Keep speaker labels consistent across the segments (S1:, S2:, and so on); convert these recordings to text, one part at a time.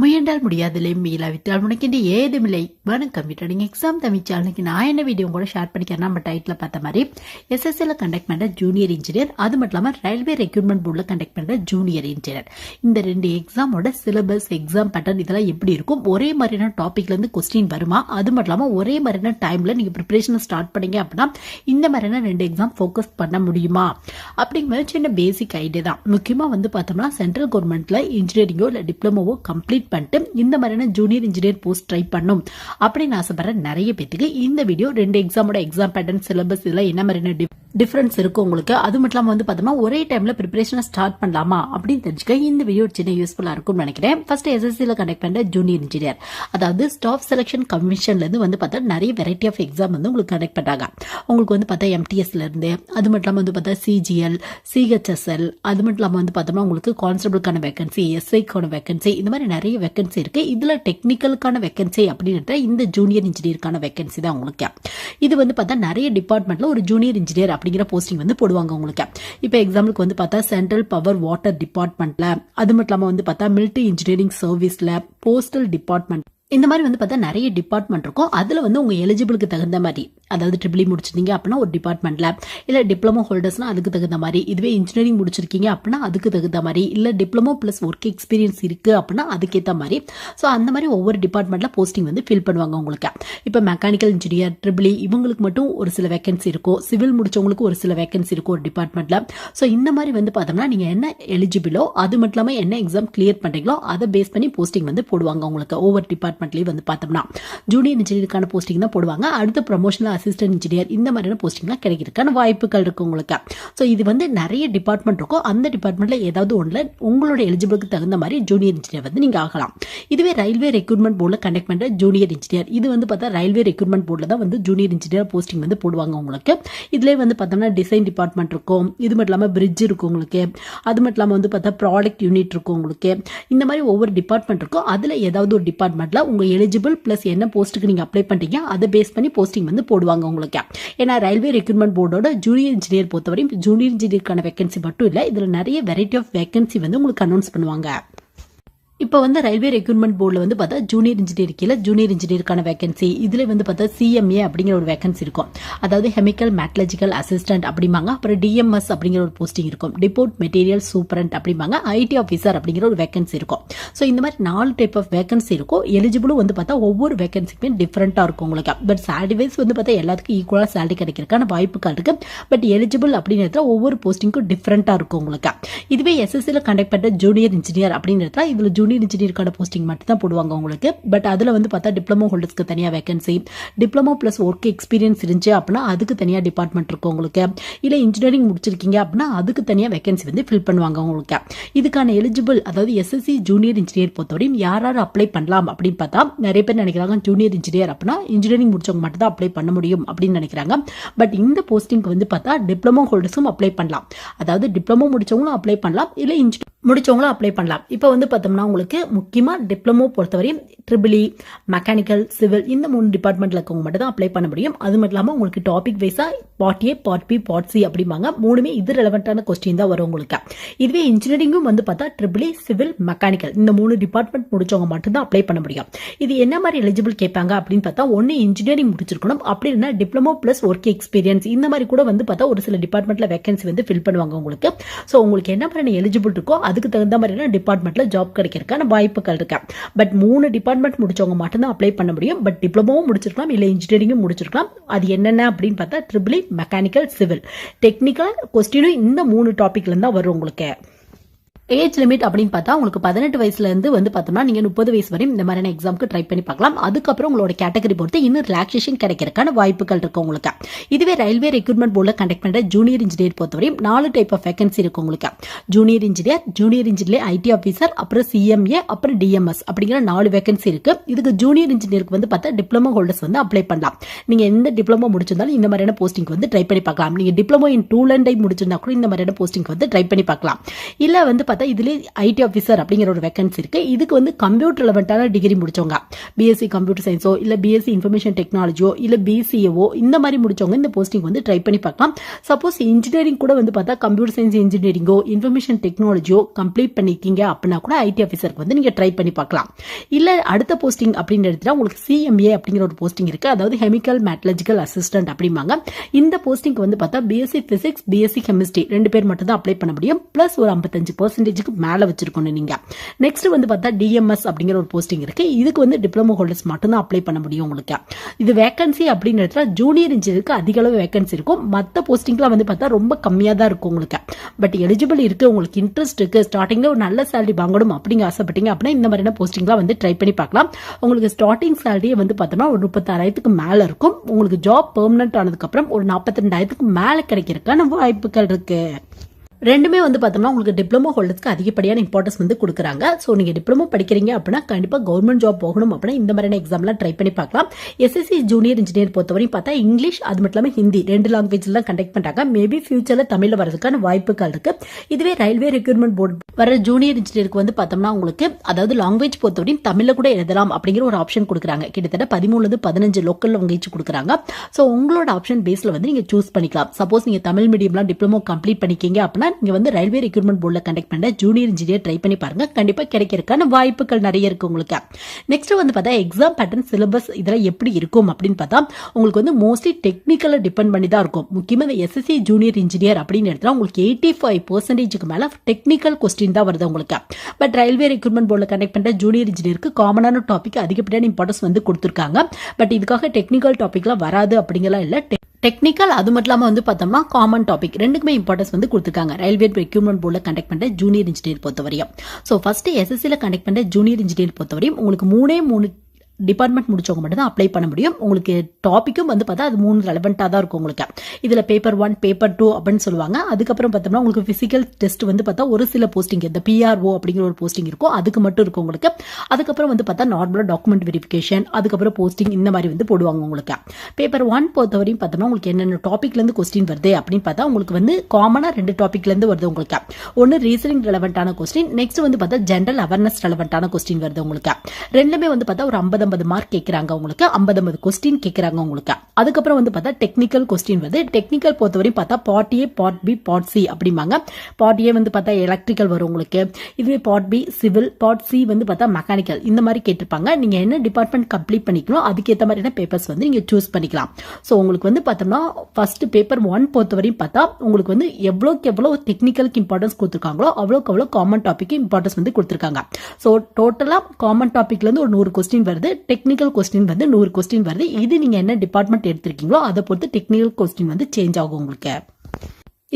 S1: முயன்றால் முடியாதில்லை மீளாவிட்டால் உனக்கு ஏதுமில்லை. வணக்கம் நீங்கள் எக்ஸாம் தமிழ் சேனலுக்கு நான் என்ன வீடியோ கூட ஷேர் பண்ணிக்கிறேன்? நம்ம டைட்டில் பார்த்த மாதிரி எஸ்எஸ்சியில் கண்டக்ட் பண்ணுற ஜூனியர் இன்ஜினியர் அது மட்டும் இல்லாமல் ரயில்வே ரெக்ரூட்மெண்ட் போர்டில் கண்டக்ட் பண்ணுற ஜூனியர் இன்ஜினியர் இந்த ரெண்டு எக்ஸாமோட சிலபஸ் எக்ஸாம் பேட்டர்ன் இதெல்லாம் எப்படி இருக்கும்? ஒரே மாதிரியான டாப்பிக்லேருந்து கொஸ்டின் வருமா? அது மட்டும் இல்லாமல் ஒரே மாதிரியான டைமில் நீங்கள் ப்ரிப்பரேஷனை ஸ்டார்ட் பண்ணீங்க அப்படின்னா இந்த மாதிரியான ரெண்டு எக்ஸாம் ஃபோக்கஸ் பண்ண முடியுமா? அப்படிங்கிற சின்ன பேசிக் ஐடியா தான். முக்கியமாக வந்து பார்த்தோம்னா சென்ட்ரல் கவர்மெண்ட்ல இன்ஜினியரிங்கோ இல்லை டிப்ளமோவோ கம்ப்ளீட் பண்ணிட்டு இந்த மாதிரியான ஜூனியர் இன்ஜினியர் போஸ்ட் ட்ரை பண்ணும். அப்படின்னு ஆசைப்படுற நிறைய பேத்துக்கு இந்த வீடியோ ரெண்டு எக்ஸாமோட எக்ஸாம் பேட்டர்ன் சிலபஸ் இதெல்லாம் என்ன மாதிரியான டிஃபரன்ஸ் இருக்கும் உங்களுக்கு? அது மட்டும் இல்லாமல் வந்து பார்த்தோம்னா ஒரே டைமில் ப்ரிப்பரேஷனை ஸ்டார்ட் பண்ணலாமா? அப்படின்னு தெரிஞ்சுக்க இந்த வீடியோ சின்ன யூஸ்ஃபுல்லாக இருக்கும்னு நினைக்கிறேன். ஃபர்ஸ்ட் எஸ்எஸ்சியில் கண்டக்ட் பண்ணுற ஜூனியர் இன்ஜினியர் அதாவது ஸ்டாஃப் செலெக்ஷன் கமிஷன்லேருந்து வந்து பார்த்தா நிறைய வெரைட்டி ஆஃப் எக்ஸாம் வந்து உங்களுக்கு கண்டக்ட் பண்ணுறாங்க உங்களுக்கு வந்து பார்த்தா எம்டிஎஸ்லேருந்து அது மட்டும் இல்லாமல் வந்து பார்த்தா சிஜிஎல் சிஹெச்எஸ்எல் அது மட்டும் இல்லாமல் வந்து பார்த்தோம்னா உங்களுக்கு கான்ஸ்டபிளுக்கான வேகன்சி எஸ்ஐக்கான வேகன்சி இந்த மாதிரி நிறைய வேகன்சி இருக்கு. இதுல டெக்னிக்கலுக்கான வேகன்சி அப்படின்ற இந்த ஜூனியர் இன்ஜினியருக்கான வேகன்சி தான் உங்களுக்கு. இது வந்து பார்த்தா நிறைய டிபார்ட்மெண்ட்ல ஒரு ஜூனியர் இன்ஜினியர் அப்படிங்கிற போஸ்டிங் வந்து போடுவாங்க உங்களுக்கு. இப்போ எக்ஸாம்பிளுக்கு வந்து பார்த்தா சென்ட்ரல் பவர் வாட்டர் டிபார்ட்மெண்ட்ல அது மட்டும் இல்லாமல் வந்து பார்த்தா மிலிட்டரி இன்ஜினியரிங் சர்வீஸ்ல போஸ்டல் டிபார்ட்மெண்ட் இந்த மாதிரி வந்து பார்த்தா நிறைய டிபார்ட்மெண்ட் இருக்கும். அதில் வந்து உங்கள் எலிஜிபிளுக்கு தகுந்த மாதிரி அதாவது ட்ரிபிளி e முடிச்சிருந்தீங்க அப்படின்னா ஒரு டிபார்ட்மெண்ட்டில் இல்லை டிப்ளமோ ஹோல்டர்ஸ்னா அதுக்கு தகுந்த மாதிரி இதுவே இன்ஜினியரிங் முடிச்சிருக்கீங்க அப்படின்னா அதுக்கு தகுந்த மாதிரி இல்லை டிப்ளமோ ப்ளஸ் ஒர்க் எக்ஸ்பீரியன்ஸ் இருக்குது அப்படின்னா அதுக்கேற்ற மாதிரி. ஸோ அந்த மாதிரி ஒவ்வொரு டிபார்ட்மெண்ட்டில் போஸ்டிங் வந்து ஃபில் பண்ணுவாங்க உங்களுக்கு. இப்போ மெக்கானிக்கல் இன்ஜினியர் ட்ரிபிளி இவங்களுக்கு மட்டும் ஒரு சில வேகன்சி இருக்கும். சிவில் முடிச்சவங்களுக்கு ஒரு சில வேகன்சி இருக்கும் ஒரு டிபார்ட்மெண்ட்டில் ஸோ இந்த மாதிரி வந்து பார்த்தோம்னா நீங்கள் என்ன எலிஜிபிளோ அது மட்டும் இல்லாமல் என்ன எக்ஸாம் கிளியர் பண்ணுறீங்களோ அதை பேஸ் பண்ணி போஸ்டிங் வந்து போடுவாங்க உங்களுக்கு ஒவ்வொரு டிபார்ட்மெண்ட்லேயும் வந்து பார்த்தோம்னா ஜூனியர் இன்ஜினியருக்கான போஸ்டிங் தான் போடுவாங்க. அடுத்த ப்ரொமோஷனல் அசிஸ்டன்ட் இன்ஜினியர் இந்த மாதிரியான போஸ்டிங்லாம் கிடைக்கிறதுக்கான வாய்ப்புகள் இருக்கும் உங்களுக்கு. ஸோ இது வந்து நிறைய டிபார்ட்மெண்ட் இருக்கும். அந்த டிபார்ட்மெண்ட்ல ஏதாவது ஒன்றில் உங்களோட எலிஜிபிளுக்கு தகுந்த மாதிரி ஜூனியர் இன்ஜினியர் வந்து நீங்கள் ஆகலாம். இதுவே ரயில்வே ரெக்ரூட்மெண்ட் போர்டில் கண்டக்ட் பண்ணுற ஜூனியர் இன்ஜினியர் இது வந்து பார்த்தா ரயில்வே ரெக்ரூட்மெண்ட் போர்டில் தான் வந்து ஜூனியர் இன்ஜினியர் போஸ்டிங் வந்து போடுவாங்க உங்களுக்கு. இதுலேயே வந்து பார்த்தோம்னா டிசைன் டிபார்ட்மெண்ட் இருக்கும். இது மட்டும் இல்லாமல் பிரிட்ஜ் இருக்கும் உங்களுக்கு. அது மட்டும் இல்லாமல் வந்து பார்த்தா ப்ராடக்ட் யூனிட் இருக்கும் உங்களுக்கு. இந்த மாதிரி ஒவ்வொரு டிபார்ட்மெண்ட் இருக்கும். அதில் ஏதாவது ஒரு டிபார்ட்மெண்ட்டில் உங்கள் எலிஜிபிள் ப்ளஸ் என்ன போஸ்ட்டுக்கு நீங்கள் அப்ளை பண்ணுறீங்க அதை பேஸ் பண்ணி போஸ்டிங் வந்து போடுவாங்க உங்களுக்கு. ஏன்னா ரயில்வே ரெக்ரூட்மெண்ட் போர்டோட ஜூனியர் இன்ஜினியர் பொறுத்தவரையும் ஜூனியர் இன்ஜினியருக்கான வேகன்சி மட்டும் இல்லை இதில் நிறைய வெரைட்டி ஆஃப் வேகன்சி வந்து உங்களுக்கு அனௌன்ஸ் பண்ணுவாங்க. இப்போ வந்து ரயில்வே ரெக்ரூட்மெண்ட் போர்டில் வந்து பார்த்தா ஜூனியர் இன்ஜினியர் கீழே ஜூனியர் இன்ஜினியருக்கான வேகன்சி இதில் வந்து பார்த்தா சிஎம்ஏ அப்படிங்கிற ஒரு வேகன்சி இருக்கும். அதாவது ஹெமிக்கல் மேட்லஜிக்கல் அசிஸ்டன்ட் அப்படிம்பாங்க. அப்புறம் டிஎம்எஸ் அப்படிங்கிற ஒரு போஸ்டிங் இருக்கும். டிபோர்ட் மெட்டீரியல் சூப்பரண்ட் அப்படிம்பாங்க. ஐடி ஆஃபீஸர் அப்படிங்கிற ஒரு வேகன்சி இருக்கும். ஸோ இந்த மாதிரி நாலு டைப் ஆஃப் வேகன்சி இருக்கும். எலிஜிபிளும் வந்து பார்த்தா ஒவ்வொரு வேகன்சிக்குமே டிஃப்ரெண்ட்டாக இருக்கும் உங்களுக்கு. பட் சேலரி வைஸ் வந்து பார்த்தா எல்லாத்துக்கும் ஈக்குவலாக சேலரி கிடைக்கிறதுக்கான வாய்ப்புகள் இருக்கு. பட் எலிஜிபிள் அப்படிங்கிறதுல ஒவ்வொரு போஸ்டிங்க்கும் டிஃப்ரெண்ட்டாக இருக்கும் உங்களுக்கு. இதுவே எஸ்எஸ்சியில் கண்டக்ட் பண்ணுற ஜூனியர் இன்ஜினியர் அப்படிங்கிறதுல இதில் ஜூனியர் ஜூனியர் இன்ஜினியருக்கான போஸ்டிங் மட்டும் தான் போடுவாங்க உங்களுக்கு. பட் அதில் வந்து பார்த்தா டிப்ளமோ ஹோல்டர்ஸ்க்கு தனியாக vacancy diploma plus work experience இருந்துச்சு அப்படின்னா அதுக்கு தனியாக டிபார்ட்மெண்ட் இருக்கும் உங்களுக்கு. இல்லை இன்ஜினியரிங் முடிச்சிருக்கீங்க அப்படின்னா அதுக்கு தனியாக வேகன்சி வந்து ஃபில் பண்ணுவாங்க உங்களுக்கு. இதுக்கான எலிஜிபிள் அதாவது எஸ்எஸ்சி ஜூனியர் இன்ஜினியர் பொறுத்தவரையும் யார் யார் அப்ளை பண்ணலாம் அப்படின்னு பார்த்தா நிறைய பேர் நினைக்கிறாங்க ஜூனியர் இன்ஜினியர் அப்படின்னா இன்ஜினியரிங் முடிச்சவங்க மட்டும் தான் அப்ளை பண்ண முடியும் அப்படின்னு நினைக்கிறாங்க. பட் இந்த போஸ்டிங்க்கு வந்து பார்த்தா டிப்ளமோ ஹோல்டர்ஸும் அப்ளை பண்ணலாம். அதாவது டிப்ளமோ முடிச்சவங்களும் அப்ளை பண்ணலாம் இல்லை இன்ஜினியர் முடிச்சவங்களும் அப்ளை பண்ணலாம். இப்போ வந்து பார்த்தோம்னா உங்களுக்கு முக்கியமாக டிப்ளமோ பொறுத்தவரையும் ட்ரிபிளி மெக்கானிக்கல் சிவில் இந்த மூணு டிபார்ட்மெண்ட்டில் இருக்கவங்க மட்டும் தான் அப்ளை பண்ண முடியும். அது மட்டும் இல்லாமல் உங்களுக்கு டாபிக் வைஸாக part A part B part C அப்படிம்பாங்க. மூணுமே இது ரெலவெண்ட்டான கொஸ்டின் தான் வரும் உங்களுக்கு. இதுவே இன்ஜினியரிங்கும் வந்து பார்த்தா ட்ரிபிளி சிவில் மெக்கானிக்கல் இந்த மூணு டிபார்ட்மெண்ட் முடிச்சவங்க மட்டும்தான் அப்ளை பண்ண முடியும். இது என்ன மாதிரி எலிஜிபிள் கேட்பாங்க அப்படின்னு பார்த்தா ஒன்று இன்ஜினியரிங் முடிச்சிருக்கணும். அப்படி இல்லைனா டிப்ளமோ ப்ளஸ் ஒர்க் எக்ஸ்பீரியன்ஸ் இந்த மாதிரி கூட வந்து பார்த்தா ஒரு சில டிபார்ட்மெண்ட்டில் வேகன்சி வந்து ஃபில் பண்ணுவாங்க உங்களுக்கு. ஸோ உங்களுக்கு என்ன மாதிரி எலிஜிபிள் இருக்கோ அதுக்கு தகுந்த மாதிரியான டிபார்ட்மெண்ட்ல ஜாப் கிடைக்கிறதுக்கான வாய்ப்புகள் இருக்கு. பட் மூணு டிபார்ட்மெண்ட் முடிச்சவங்க மட்டும்தான் அப்ளை பண்ண முடியும். பட் டிப்ளமோவும் முடிச்சிருக்கலாம். இல்லை இன்ஜினியரிங்கும் முடிச்சிருக்கலாம். அது என்னென்ன அப்படின்னு பார்த்தா triple E mechanical civil technical கொஸ்டினும் இந்த மூணு டாபிக்ல தான் வரும் உங்களுக்கு. ஏஜ் லிமிட் அப்படின்னு பார்த்தா உங்களுக்கு பதினெட்டு வயசுல இருந்து வந்து பார்த்தோம்னா நீங்க முப்பது வயசு வரையும் இந்த மாதிரியான எக்ஸாமுக்கு ட்ரை பண்ணி பார்க்கலாம். அதுக்கப்புறம் உங்களோட கேட்டகரி பொறுத்து இன்னும் ரிலாக்ஸேஷன் கிடைக்கிறதுக்கான வாய்ப்புகள் இருக்கு உங்களுக்கு. இதுவே ரயில்வே ரெக்ரூட்மெண்ட் போர்டில் கண்டக்ட் பண்ற ஜூனியர் இன்ஜினியர் பொறுத்தவரையும் நாலு டைப் ஆஃப் வேகன்சி இருக்கு உங்களுக்கு. Junior engineer junior engineer IT officer அப்புறம் சிஎம்ஏ அப்புறம் டிஎம்எஸ் அப்படிங்கிற நாலு வேகன்சி இருக்கு. இதுக்கு ஜூனியர் இன்ஜினியருக்கு வந்து பார்த்தா டிப்ளமோ ஹோல்டர்ஸ் வந்து அப்ளை பண்ணலாம். நீங்க எந்த டிப்ளமோ முடிச்சிருந்தாலும் இந்த மாதிரியான போஸ்டிங் வந்து ட்ரை பண்ணி பார்க்கலாம். நீங்க டிப்ளமோ இன் டூ அண்ட் முடிச்சிருந்தா கூட இந்த மாதிரியான போஸ்டிங் வந்து ட்ரை பண்ணி பார்க்கலாம். இல்ல வந்து பார்த்தா பார்த்தா இதுலேயே ஐடி ஆஃபீஸர் அப்படிங்கிற ஒரு வேகன்சி இருக்குது இதுக்கு வந்து கம்ப்யூட்டர் ரிலவெண்ட்டான டிகிரி முடிச்சவங்க. பிஎஸ்சி கம்ப்யூட்டர் சயின்ஸோ இல்லை பிஎஸ்சி இன்ஃபர்மேஷன் டெக்னாலஜியோ இல்லை பிசிஏவோ இந்த மாதிரி முடிச்சவங்க இந்த போஸ்டிங் வந்து ட்ரை பண்ணி பார்க்கலாம். சப்போஸ் இன்ஜினியரிங் கூட வந்து பார்த்தா கம்ப்யூட்டர் சயின்ஸ் இன்ஜினியரிங்கோ இன்ஃபர்மேஷன் டெக்னாலஜியோ கம்ப்ளீட் பண்ணிருக்கீங்க அப்படின்னா கூட ஐடி ஆஃபீஸருக்கு வந்து நீங்கள் ட்ரை பண்ணி பார்க்கலாம். இல்லை அடுத்த போஸ்டிங் அப்படின்னு எடுத்துட்டா உங்களுக்கு சிஎம்ஏ அப்படிங்கிற ஒரு போஸ்டிங் இருக்குது அதாவது ஹெமிக்கல் மேட்டலஜிக்கல் அசிஸ்டன்ட் அப்படிம்பாங்க. இந்த போஸ்டிங்க்கு வந்து பார்த்தா பிஎஸ்சி பிசிக்ஸ் பிஎஸ்சி கெமிஸ்ட்ரி ரெண்டு பேர் மட்டும் தான் அப்ளை பண்ண முடியும். ப்ளஸ் ஒரு ஐம்பத்தஞ்சு பர்சன்ட் பர்சன்டேஜுக்கு மேலே வச்சிருக்கணும் நீங்கள் நெக்ஸ்ட் வந்து பார்த்தா டிஎம்எஸ் அப்படிங்கிற ஒரு போஸ்டிங் இருக்குது இதுக்கு வந்து டிப்ளமோ ஹோல்டர்ஸ் மட்டும்தான் அப்ளை பண்ண முடியும் உங்களுக்கு. இது வேகன்சி அப்படின்னு எடுத்தால் ஜூனியர் இன்ஜினியருக்கு அதிக அளவு வேகன்சி இருக்கும். மற்ற போஸ்டிங்லாம் வந்து பார்த்தா ரொம்ப கம்மியாக தான் இருக்கும் உங்களுக்கு. பட் எலிஜிபிள் இருக்குது உங்களுக்கு இன்ட்ரெஸ்ட் இருக்குது ஸ்டார்டிங்கில் ஒரு நல்ல சேலரி வாங்கணும் அப்படிங்க ஆசைப்பட்டீங்க அப்படின்னா இந்த மாதிரியான போஸ்டிங்லாம் வந்து ட்ரை பண்ணி பார்க்கலாம். உங்களுக்கு ஸ்டார்டிங் சேலரியே வந்து பார்த்தோம்னா ஒரு முப்பத்தாறாயிரத்துக்கு மேலே இருக்கும். உங்களுக்கு ஜாப் பெர்மனன்ட் ஆனதுக்கப்புறம் ஒரு நாற்பத்தி ரெண்டாயிரத்துக்கு மேலே கிடைக்கிறதுக்கான வாய்ப்புகள் இருக்குது ரெண்டுமே வந்து பார்த்தோம்னா உங்களுக்கு டிப்ளமோ ஹோல்டர்ஸ்க்கு அதிகப்படியான இம்பார்ட்டன்ஸ் வந்து கொடுக்குறாங்க. ஸோ நீங்கள் டிப்ளமோ படிக்கிறீங்க அப்படின்னா கண்டிப்பாக கவர்மெண்ட் ஜாப் போகணும் அப்படின்னா இந்த மாதிரியான எக்ஸாம்லாம் ட்ரை பண்ணி பார்க்கலாம். எஸ்எஸ்சி ஜூனியர் இன்ஜினியர் பொறுத்தவரையும் பார்த்தா இங்கிலீஷ் அது மட்டும் இல்லாமல் ஹிந்தி ரெண்டு லாங்குவேஜில் தான் கண்டக்ட் பண்ணுறாங்க மேபி ஃபியூச்சரில் தமிழில் வரதுக்கான வாய்ப்புகள் இருக்குது இதுவே ரயில்வே ரெக்ரூட்மெண்ட் போர்டு வர ஜூனியர் இன்ஜினியருக்கு வந்து பார்த்தோம்னா உங்களுக்கு அதாவது லாங்குவேஜ் பொறுத்தவரையும் தமிழில் கூட எழுதலாம் அப்படிங்கிற ஒரு ஆப்ஷன் கொடுக்குறாங்க. கிட்டத்தட்ட பதிமூணுலேருந்து பதினஞ்சு லோக்கல் லாங்குவேஜ் கொடுக்குறாங்க. ஸோ உங்களோட ஆப்ஷன் பேஸில் வந்து நீங்கள் சூஸ் பண்ணிக்கலாம். சப்போஸ் நீங்கள் தமிழ் மீடியம்லாம் டிப்ளமோ கம்ப்ளீட் பண்ணிக்கிங்க அப்படின்னா இங்கே வந்து ரயில்வே ரெக்ரூட்மெண்ட் போர்டில் கண்டக்ட் பண்ணுற ஜூனியர் இன்ஜினியர் ட்ரை பண்ணி பாருங்கள் கண்டிப்பாக கிடைக்கிறதுக்கான வாய்ப்புகள் நிறைய இருக்குது உங்களுக்கு. நெக்ஸ்ட் வந்து பார்த்தா எக்ஸாம் பேட்டர்ன் சிலபஸ் இதெல்லாம் எப்படி இருக்கும் அப்படின்னு பார்த்தா உங்களுக்கு வந்து மோஸ்ட்லி டெக்னிக்கலை டிபெண்ட் பண்ணி தான் இருக்கும். முக்கியமாக இந்த எஸ்எஸ்சி ஜூனியர் இன்ஜினியர் அப்படின்னு எடுத்தால் உங்களுக்கு எயிட்டி ஃபைவ் பர்சன்டேஜுக்கு மேலே டெக்னிக்கல் கொஸ்டின் தான் வருது உங்களுக்கு. பட் ரயில்வே ரெக்ரூட்மெண்ட் போர்டில் கண்டக்ட் பண்ணுற ஜூனியர் இன்ஜினியருக்கு காமனான டாபிக் அதிகப்படியான இம்பார்ட்டன்ஸ் வந்து கொடுத்துருக்காங்க. பட் இதுக்காக டெக்னிக்கல் டாபிக்லாம் வராது அப்படிங்கலாம் இல்லை. டெக்னிக்கல் அது மட்டும் இல்லாமல் வந்து பார்த்தோம்னா காமன் டாபிக் ரெண்டுக்குமே இம்பார்ட்டன்ஸ் வந்து கொடுத்துருக்காங்க. ரயில்வே ரெக்யூப்மெண்ட் போர்டில் கண்டக்ட் பண்ணுற ஜூனியர் இன்ஜினியர் பொறுத்தவரையும். ஸோ ஃபஸ்ட்டு எஸ்எஸ்சியில் கண்டக்ட் பண்ணுற ஜூனியர் இன்ஜினியர் பொறுத்தவரையும் உங்களுக்கு மூணே மூணு டிபார்ட்மெண்ட் முடிச்சவங்க மட்டும் தான் அப்ளை பண்ண முடியும். உங்களுக்கு டாப்பிக்கும் வந்து பார்த்தா அது மூணு ரெலவெண்ட்டாக தான் இருக்கும் உங்களுக்கு. இதில் பேப்பர் ஒன் பேப்பர் டூ அப்படின்னு சொல்லுவாங்க. அதுக்கப்புறம் பார்த்தோம்னா உங்களுக்கு ஃபிசிக்கல் டெஸ்ட் வந்து பார்த்தா ஒரு சில போஸ்டிங் இந்த பிஆர்ஓ அப்படிங்கிற ஒரு போஸ்டிங் இருக்கும். அதுக்கு மட்டும் இருக்கும் உங்களுக்கு. அதுக்கப்புறம் வந்து பார்த்தா நார்மலாக டாக்குமெண்ட் வெரிஃபிகேஷன் அதுக்கப்புறம் போஸ்டிங் இந்த மாதிரி வந்து போடுவாங்க உங்களுக்கு. பேப்பர் ஒன் பொறுத்தவரையும் பார்த்தோம்னா உங்களுக்கு என்னென்ன டாப்பிக்லேருந்து கொஸ்டின் வருது அப்படின்னு பார்த்தா உங்களுக்கு வந்து காமனாக ரெண்டு டாப்பிக்லேருந்து வருது உங்களுக்கு. ஒன்று ரீசனிங் ரெலவெண்ட்டான கொஸ்டின் நெக்ஸ்ட் வந்து பார்த்தா ஜென்ரல் அவேர்னஸ் ரெலவெண்ட்டான கொஸ்டின் வருது உங்களுக்கு. ரெண்டுமே வந்து பார்த்தா ஒரு ஐம்பது ஐம்பது மார்க் கேட்குறாங்க உங்களுக்கு ஐம்பது ஐம்பது கொஸ்டின் கேட்குறாங்க உங்களுக்கு. அதுக்கப்புறம் வந்து பார்த்தா டெக்னிக்கல் கொஸ்டின் வருது. டெக்னிக்கல் பொறுத்தவரையும் பார்த்தா part A part B part C அப்படிம்பாங்க. பார்ட் ஏ வந்து பார்த்தா எலக்ட்ரிக்கல் வரும் உங்களுக்கு. இதுவே part B civil part C வந்து பார்த்தா மெக்கானிக்கல் இந்த மாதிரி கேட்டிருப்பாங்க. நீங்க என்ன டிபார்ட்மெண்ட் கம்ப்ளீட் பண்ணிக்கணும் அதுக்கேற்ற மாதிரியான பேப்பர்ஸ் வந்து நீங்க சூஸ் பண்ணிக்கலாம். ஸோ உங்களுக்கு வந்து பார்த்தோம்னா ஃபர்ஸ்ட் பேப்பர் ஒன் பொறுத்தவரையும் பார்த்தா உங்களுக்கு வந்து எவ்வளோக்கு எவ்வளோ டெக்னிக்கலுக்கு இம்பார்ட்டன்ஸ் கொடுத்துருக்காங்களோ அவ்வளோக்கு அவ்வளோ காமன் டாப்பிக்கு இம்பார்ட்டன்ஸ் வந்து கொடுத்துருக்காங்க. ஸோ டோட்டலாக காமன் டாபிக்ல ஒரு நூறு கொஸ்டின் வருது. டெக்னிக்கல் கொஸ்டின் வந்து நூறு கொஸ்டின் வருது. இது நீங்கள் என்ன டிபார்ட்மெண்ட் எடுத்திருக்கீங்களோ அதை பொறுத்து டெக்னிக்கல் கொஸ்டின் வந்து சேஞ்ச் ஆகும் உங்களுக்கு.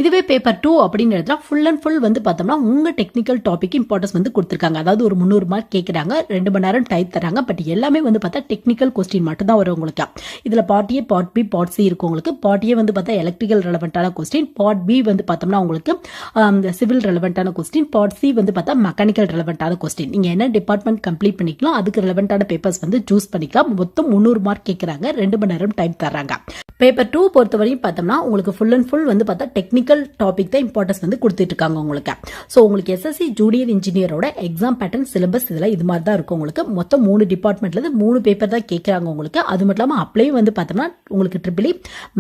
S1: இதுவே பேப்பர் டூ அப்படின்னு இடத்துல ஃபுல் அண்ட் ஃபுல் வந்து பார்த்தோம்னா உங்கள் டெக்னிக்கல் டாபிக் இம்பார்ட்டன்ஸ் வந்து கொடுத்துருக்காங்க. அதாவது ஒரு முந்நூறு மார்க் கேட்குறாங்க ரெண்டு மணி நேரம் டைப் தராங்க பட் எல்லாமே வந்து பார்த்தா டெக்னிக்கல் கொஸ்டின் மட்டும் தான் வரும் உங்களுக்கு. இதில் part A part B part C இருக்கும் உங்களுக்கு. பார்ட் ஏ வந்து பார்த்தா எலக்ட்ரிக்கல் ரெலவெண்ட்டான கொஸ்டின் பார்ட் பி வந்து பார்த்தோம்னா உங்களுக்கு சிவில் ரெலவெண்ட்டான கொஸ்டின் பார்ட் சி வந்து பார்த்தா மெக்கானிக்கல் ரெலவெண்ட்டான கொஸ்டின் நீங்கள் என்ன டிபார்ட்மெண்ட் கம்ப்ளீட் பண்ணிக்கலாம் அதுக்கு ரெலவெண்ட்டான பேப்பர்ஸ் வந்து சூஸ் பண்ணிக்கலாம். மொத்தம் முந்நூறு மார்க் கேட்குறாங்க ரெண்டு மணி நேரம் டைம் தர்றாங்க. பேப்பர் டூ பொறுத்தவரையும் பார்த்தோம்னா உங்களுக்கு ஃபுல் அண்ட் ஃபுல் வந்து பார்த்தா டெக்னிக் டெக்னிக்கல் டாபிக் தான் இம்பார்ட்டன்ஸ் வந்து கொடுத்துட்டு இருக்காங்க உங்களுக்கு ஸோ உங்களுக்கு எஸ்எஸ்சி ஜூனியர் இன்ஜினியரோட எக்ஸாம் பேட்டர்ன் சிலபஸ் இதெல்லாம் இது மாதிரி தான் இருக்கும் உங்களுக்கு. மொத்தம் மூணு டிபார்ட்மெண்ட்லேருந்து மூணு பேப்பர் தான் கேட்குறாங்க உங்களுக்கு. அது மட்டும் இல்லாமல் அப்ளையும் வந்து பார்த்தோம்னா உங்களுக்கு ட்ரிபிளி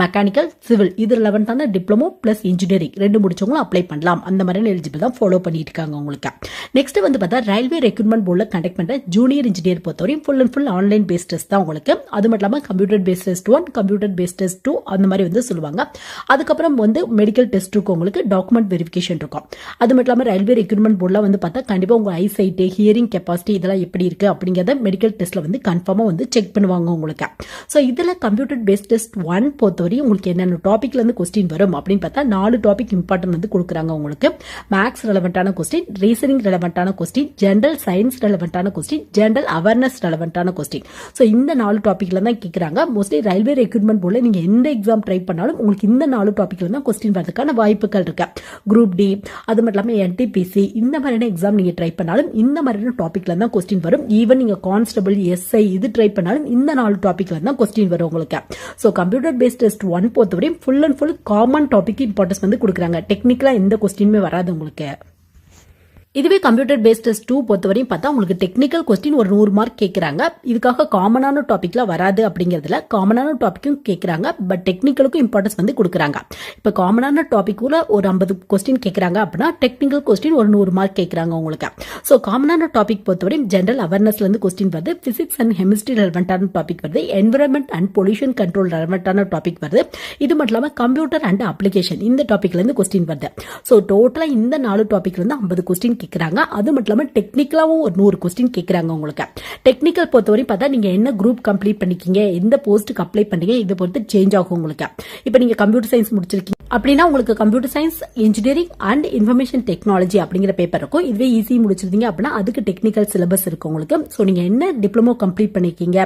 S1: மெக்கானிக்கல் சிவில் இது லெவன்த்தான டிப்ளமோ ப்ளஸ் இன்ஜினியரிங் ரெண்டு முடிச்சவங்களும் அப்ளை பண்ணலாம். அந்த மாதிரியான எலிஜிபிள் தான் ஃபாலோ பண்ணிட்டு இருக்காங்க உங்களுக்கு. நெக்ஸ்ட் வந்து பார்த்தா ரயில்வே ரெக்ரூட்மெண்ட் போர்டில் கண்டக்ட் பண்ணுற ஜூனியர் இன்ஜினியர் பொறுத்தவரையும் full and full online based test தான் உங்களுக்கு. அது மட்டும் இல்லாமல் computer based test one computer based test two அந்த மாதிரி வந்து சொல்லுவாங்க. அதுக்கப்புறம் வந்து மெடிக்கல் டெஸ்ட் இருக்கும் உங்களுக்கு டாக்குமெண்ட் வெரிஃபிகேஷன் இருக்கும். அது மட்டும் இல்லாமல் ரயில்வே ரெக்ரூட்மெண்ட் போர்டில் வந்து பார்த்தா கண்டிப்பாக உங்கள் ஐசைட்டு ஹியரிங் கெப்பாசிட்டி இதெல்லாம் எப்படி இருக்குது அப்படிங்கிறத மெடிக்கல் டெஸ்ட்டில் வந்து கன்ஃபார்மாக வந்து செக் பண்ணுவாங்க உங்களுக்கு. ஸோ இதில் கம்ப்யூட்டர் பேஸ்ட் டெஸ்ட் ஒன் பொறுத்தவரையும் உங்களுக்கு என்னென்ன டாப்பிக்லேருந்து கொஸ்டின் வரும் அப்படின்னு பார்த்தா நாலு டாபிக் இம்பார்ட்டன்ட் வந்து கொடுக்குறாங்க உங்களுக்கு. மேக்ஸ் ரெலவெண்ட்டான கொஸ்டின் ரீசனிங் ரெலவெண்ட்டான கொஸ்டின் ஜென்ரல் சயின்ஸ் ரெலவெண்ட்டான கொஸ்டின் ஜென்ரல் அவேர்னஸ் ரெலவெண்ட்டான கொஸ்டின் ஸோ இந்த நாலு டாப்பிக்கில் தான் கேட்குறாங்க மோஸ்ட்லி ரயில்வே ரெக்ரூட்மெண்ட் போர்டில் நீங்கள் எந்த எக்ஸாம் ட்ரை பண்ணாலும் உங்களுக்கு இந்த நாலு டாப்பிக்கில் தான் கொஸ்டின் வரதுக்கான வாய்ப்புகள் இருக்கு. குரூப் டி அது மட்டும் இல்லாமல் என்டிபிசி இந்த மாதிரியான எக்ஸாம் நீங்கள் ட்ரை பண்ணாலும் இந்த மாதிரியான டாப்பிக்கில் தான் கொஸ்டின் வரும். ஈவன் நீங்கள் கான்ஸ்டபிள் எஸ்ஐ இது ட்ரை பண்ணாலும் இந்த நாலு டாப்பிக்கில் தான் கொஸ்டின் வரும் உங்களுக்கு. So computer based test one பொறுத்தவரையும் full and full common topic importance வந்து கொடுக்குறாங்க. டெக்னிக்கலாக எந்த கொஸ்டினுமே வராது உங்களுக்கு. இதுவே கம்ப்யூட்டர் பேஸ்ட் டெஸ்ட் டூ பொறுத்தவரையும் பார்த்தா உங்களுக்கு டெக்னிக்கல் கொஸ்டின் ஒரு நூறு மார்க் கேட்குறாங்க இதுக்காக காமனான டாபிக்ல வராது அப்படிங்கிறதுல காமனான டாபிக்கும் கேட்குறாங்க பட் டெக்னிக்கலுக்கும் இம்பார்ட்டன்ஸ் வந்து கொடுக்குறாங்க. இப்போ காமனான டாபிக்குள்ள ஒரு ஐம்பது கொஸ்டின் கேட்குறாங்க அப்படின்னா டெக்னிக்கல் கொஸ்டின் ஒரு நூறு மார்க் கேட்குறாங்க உங்களுக்கு. ஸோ காமனான டாபிக் பொறுத்தவரையும் ஜென்ரல் அவேர்னஸ்லேருந்து கொஸ்டின் வருது. பிசிக்ஸ் அண்ட் ஹெமிஸ்ட்ரி ரெலவெண்டான டாபிக் வருது. என்விரான்மெண்ட் அண்ட் பொல்யூஷன் கண்ட்ரோல் ரெலவெண்டான டாபிக் வருது. இது மட்டும் இல்லாமல் கம்ப்யூட்டர் அண்ட் அப்ளிகேஷன் இந்த டாப்பிக்லேருந்து கொஸ்டின் வருது. ஸோ டோட்டலாக இந்த நாலு டாபிக்ல ஐம்பது கொஸ்டின் கேட்குறாங்க அது மட்டும் இல்லாமல் டெக்னிக்கலாகவும் ஒரு நூறு கொஸ்டின் கேட்குறாங்க உங்களுக்கு. டெக்னிக்கல் பொறுத்தவரையும் பார்த்தா நீங்கள் என்ன குரூப் கம்ப்ளீட் பண்ணிக்கிங்க எந்த போஸ்ட்டுக்கு அப்ளை பண்ணீங்க இதை பொறுத்து சேஞ்ச் ஆகும் உங்களுக்கு. இப்போ நீங்கள் கம்ப்யூட்டர் சயின்ஸ் முடிச்சிருக்கீங்க அப்படின்னா உங்களுக்கு computer science engineering and information technology அப்படிங்கிற பேப்பர் இருக்கும். இதுவே ஈஸி முடிச்சிருந்தீங்க அப்படின்னா அதுக்கு டெக்னிக்கல் சிலபஸ் இருக்கும் உங்களுக்கு. ஸோ நீங்கள் என்ன டிப்ளமோ கம்ப்ளீட் பண்ணிருக்கீங்க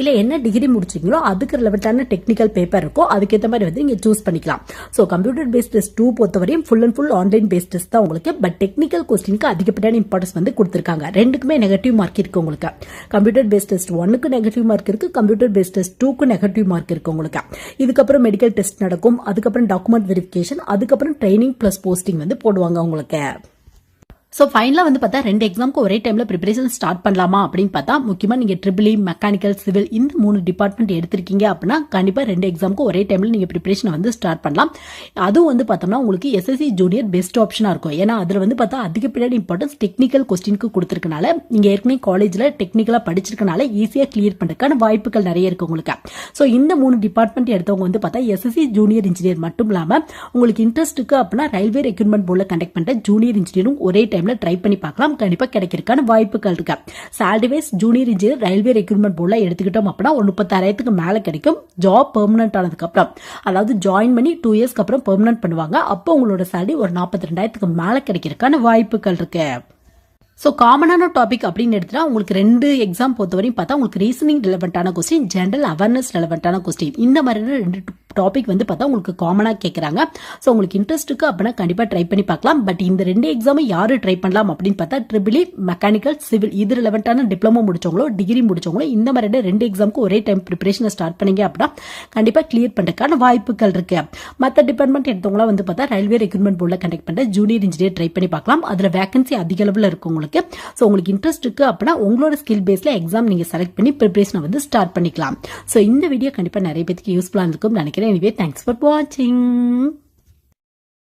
S1: இல்லை என்ன டிகிரி முடிச்சிருக்கீங்களோ அதுக்கு ரிலவெண்டான டெக்னிக்கல் பேப்பர் இருக்கும் அதுக்கேற்ற மாதிரி வந்து நீங்கள் சூஸ் பண்ணிக்கலாம். So computer based test two பொறுத்தவரையும் full and full online based test தான் உங்களுக்கு. பட் டெக்னிக்கல் கொஸ்டினுக்கு அதிகப்படியான இம்பார்ட்டன்ஸ் வந்து கொடுத்துருக்காங்க. ரெண்டுக்குமே நெகட்டிவ் மார்க் இருக்கு உங்களுக்கு. கம்ப்யூட்டர் பேஸ்ட் டெஸ்ட் ஒன்னுக்கு நெகட்டிவ் மார்க் இருக்கு. கம்ப்யூட்டர் பேஸ்ட் டெஸ்ட் டூக்கு நெகட்டிவ் மார்க் இருக்கு உங்களுக்கு. இதுக்கப்புறம் மெடிக்கல் டெஸ்ட் நடக்கும். அதுக்கப்புறம் டாக்குமெண்ட் வெரிஃபிகேஷன் அதுக்கப்புறம் ட்ரைனிங் ப்ளஸ் போஸ்டிங் வந்து போடுவாங்க உங்களுக்கு ஸோ ஃபைனலாக வந்து பார்த்தா ரெண்டு எக்ஸாமுக்கு ஒரே டைமில் ப்ரிப்பரேஷன் ஸ்டார்ட் பண்ணலாமா அப்படின்னு பார்த்தா முக்கியமாக நீங்கள் ட்ரிபிளி மெக்கானிக்கல் சிவில் இந்த மூணு டிபார்ட்மெண்ட் எடுத்திருக்கீங்க அப்படின்னா கண்டிப்பாக ரெண்டு எக்ஸாமுக்கு ஒரே டைமில் நீங்கள் ப்ரிப்பரேஷனை வந்து ஸ்டார்ட் பண்ணலாம். அதுவும் வந்து பார்த்தோம்னா உங்களுக்கு எஸ்எஸ்சி ஜூனியர் பெஸ்ட் ஆப்ஷனாக இருக்கும். ஏன்னா அதில் வந்து பார்த்தா அதிகப்படியான இம்பார்ட்டன்ஸ் டெக்னிக்கல் கொஸ்டினுக்கு கொடுத்துருக்கனால நீங்கள் ஏற்கனவே காலேஜில் டெக்னிக்கலாக படிச்சிருக்கனால ஈஸியாக கிளியர் பண்ணுறதுக்கான வாய்ப்புகள் நிறைய இருக்குது உங்களுக்கு. ஸோ இந்த மூணு டிபார்ட்மெண்ட் எடுத்தவங்க வந்து பார்த்தா எஸ்எஸ்சி ஜூனியர் இன்ஜினியர் மட்டும் இல்லாமல் உங்களுக்கு இன்ட்ரெஸ்ட்டுக்கு அப்படின்னா ரயில்வே ரெக்ரூட்மெண்ட் போர்டில் கண்டக்ட் பண்ணுற ஜூனியர் இன்ஜினியரும் ஒரே டைம் டைம்ல ட்ரை பண்ணி பார்க்கலாம். கண்டிப்பா கிடைக்கிறதுக்கான வாய்ப்புகள் இருக்கு. Salary wise junior engineer railway recruitment போர்டில் எடுத்துக்கிட்டோம் அப்படின்னா ஒரு முப்பத்தாயிரத்துக்கு மேல கிடைக்கும். ஜாப் பெர்மனன்ட் ஆனதுக்கு அப்புறம். அதாவது ஜாயின் பண்ணி டூ இயர்ஸ்க்கு அப்புறம் பெர்மனன்ட் பண்ணுவாங்க. அப்போ உங்களோட சேலரி ஒரு நாற்பத்தி ரெண்டாயிரத்துக்கு மேல கிடைக்கிறதுக்கான வாய்ப்புகள் இருக்கு. ஸோ காமனான டாபிக் அப்படின்னு எடுத்துனா உங்களுக்கு ரெண்டு எக்ஸாம் பொறுத்தவரையும் பார்த்தா உங்களுக்கு ரீசனிங் ரெலவெண்ட்டான கொஸ்டின் ஜென்ரல் அவேர்னஸ் ரெலவெண்ட்டான கொஸ்டின் இந்த மாதிரியான ரெண்டு டாபிக் வந்து பார்த்தா உங்களுக்கு காமனாக கேட்குறாங்க ஸோ உங்களுக்கு இன்ட்ரெஸ்ட் இருக்குது அப்படின்னா கண்டிப்பாக ட்ரை பண்ணி பார்க்கலாம். பட் இந்த ரெண்டு எக்ஸாமும் யார் ட்ரை பண்ணலாம் அப்படின்னு பார்த்தா ட்ரிபிளி மெக்கானிக்கல் சிவில் இது ரிலவெண்ட்டான டிப்ளமோ முடிச்சவங்களோ டிகிரி முடிச்சவங்களோ இந்த மாதிரி ரெண்டு எக்ஸாமுக்கு ஒரே டைம் ப்ரிப்பரேஷனை ஸ்டார்ட் பண்ணீங்க அப்படின்னா கண்டிப்பாக கிளியர் பண்ணுறதுக்கான வாய்ப்புகள் இருக்கு. மற்ற டிபார்ட்மெண்ட் எடுத்தவங்களாம் வந்து பார்த்தா ரயில்வே ரெக்ரூட்மெண்ட் போர்டில் கண்டக்ட் பண்ணுற ஜூனியர் இன்ஜினியர் ட்ரை பண்ணி பார்க்கலாம். அதில் வேகன்சி அதிக அளவில் இருக்கு உங்களுக்கு. ஸோ உங்களுக்கு இன்ட்ரெஸ்ட் இருக்குது அப்படின்னா உங்களோட ஸ்கில் பேஸில் எக்ஸாம் நீங்கள் செலக்ட் பண்ணி ப்ரிப்பரேஷனை வந்து ஸ்டார்ட் பண்ணிக்கலாம். ஸோ இந்த வீடியோ கண்டிப்பாக நிறைய பேருக்கு யூஸ்ஃபுல்லாக இருக்கும் நினைக்கிறேன். Anyway, thanks for watching.